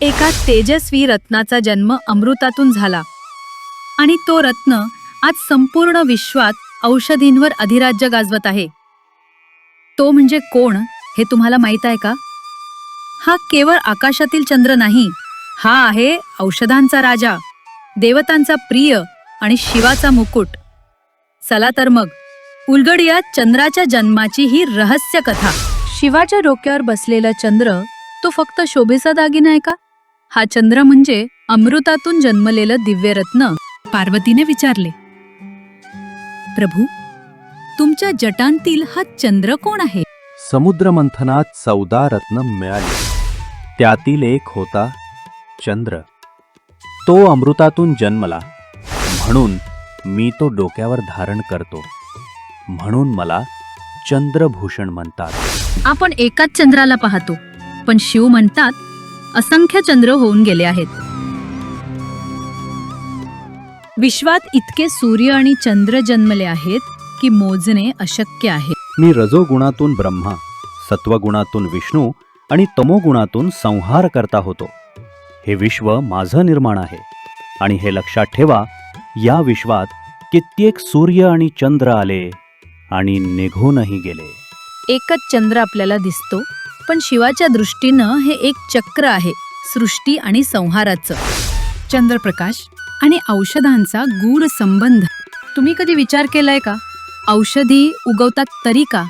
एका तेजस्वी रत्नाचा जन्म अमृतातून झाला. आणि तो रत्न आज संपूर्ण विश्वात औषधींवर अधिराज्य गाजवत आहे. तो म्हणजे कोण हे तुम्हाला माहीत आहे का? हा केवळ आकाशातील चंद्र नाही हा आहे औषधांचा राजा देवतांचा प्रिय आणि शिवाचा मुकुट. चला तर मग उलगडिया चंद्राच्या जन्माची ही रहस्य कथा. शिवाच्या डोक्यावर बसलेला चंद्र तो फक्त शोभेचा दागिना आहे का? हा चंद्र म्हणजे अमृतातून जन्मलेलं दिव्य रत्न पार्वतीने विचारले. प्रभू तुमच्या जटांतील हा चंद्र कोण आहे? समुद्रमंथनात चौदा रत्न मिळाली. त्यातील एक होता चंद्र. तो अमृतातून जन्मला. म्हणून मी तो डोक्यावर धारण करतो. म्हणून मला चंद्रभूषण म्हणतात. आपण एकाच चंद्राला पाहतो पण शिव म्हणतात असंख्य चंद्र होऊन गेले आहेत. विश्वात इतके सूर्य आणि चंद्र जन्मले आहेत की मोजणे अशक्य आहे. मी रजोगुणातून ब्रह्मा सत्वगुणातून विष्णू आणि तमोगुणातून संहार करता होतो. हे विश्व माझं निर्माण आहे आणि हे लक्षात ठेवा या विश्वात कित्येक सूर्य आणि चंद्र आले आणि निघूनही गेले. एकच चंद्र आपल्याला दिसतो पण शिवाच्या दृष्टीनं हे एक चक्र आहे सृष्टी आणि संहाराचं. चंद्रप्रकाश आणि औषधांचा गूढ संबंध. तुम्ही कधी विचार केलाय का? औषधी उगवतात तरी का?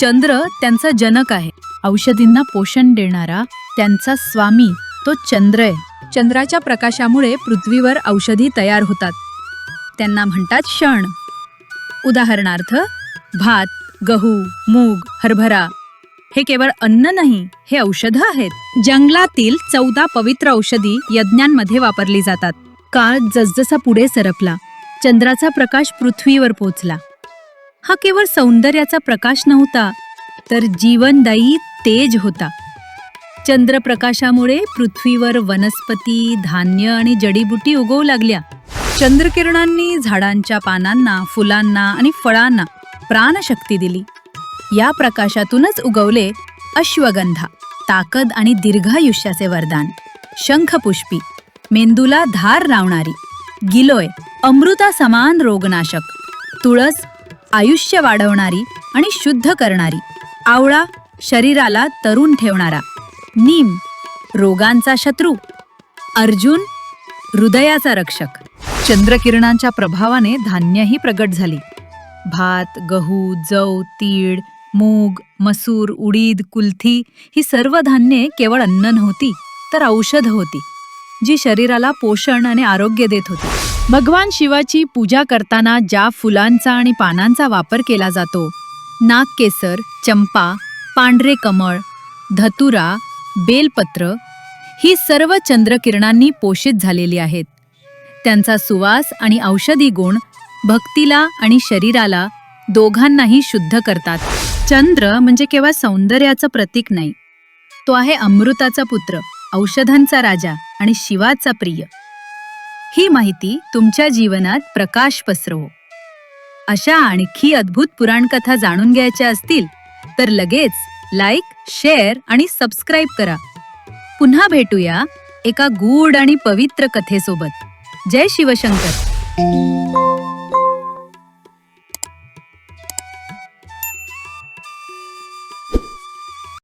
चंद्र त्यांचा जनक आहे. औषधींना पोषण देणारा त्यांचा स्वामी तो चंद्र आहे. चंद्राच्या प्रकाशामुळे पृथ्वीवर औषधी तयार होतात. त्यांना म्हणतात क्षण. उदाहरणार्थ भात गहू मूग हरभरा हे केवळ अन्न नाही हे औषधं आहेत. जंगलातील चौदा पवित्र औषधी यज्ञांमध्ये वापरली जातात. काळ जसजसा पुढे सरपला चंद्राचा प्रकाश पृथ्वीवर पोचला. हा केवळ सौंदर्याचा प्रकाश नव्हता तर जीवनदायी तेज होता. चंद्रप्रकाशामुळे पृथ्वीवर वनस्पती धान्य आणि जडीबुटी उगवू लागल्या. चंद्रकिरणांनी झाडांच्या पानांना फुलांना आणि फळांना प्राणशक्ती दिली. या प्रकाशातूनच उगवले अश्वगंधा ताकद आणि दीर्घायुष्याचे वरदान. शंखपुष्पी मेंदूला धार लावणारी गिलोय अमृता समान रोगनाशक तुळस आयुष्य वाढवणारी आणि शुद्ध करणारी आवळा शरीराला तरुण ठेवणारा नीम रोगांचा शत्रू अर्जुन हृदयाचा रक्षक. चंद्रकिरणांच्या प्रभावाने धान्यही प्रगट झाली. भात गहू जव तीळ मूग मसूर उडीद कुल्थी ही सर्व धान्ये केवळ अन्न नव्हती तर औषध होती जी शरीराला पोषण आणि आरोग्य देत होती. भगवान शिवाची पूजा करताना ज्या फुलांचा आणि पानांचा वापर केला जातो नागकेसर चंपा पांढरे कमळ धतुरा बेलपत्र ही सर्व चंद्रकिरणांनी पोषित झालेली आहेत. त्यांचा सुवास आणि औषधी गुण भक्तीला आणि शरीराला दोघांनाही शुद्ध करतात. चंद्र म्हणजे केवळ सौंदर्याचं प्रतीक नाही. तो आहे अमृताचा पुत्र औषधांचा राजा आणि शिवाचा प्रिय. ही माहिती तुमच्या जीवनात प्रकाश पसरवो. अशा आणखी अद्भुत पुराणकथा जाणून घ्यायच्या असतील तर लगेच लाईक शेअर आणि सबस्क्राईब करा. पुन्हा भेटूया एका गूढ आणि पवित्र कथेसोबत. जय शिवशंकर.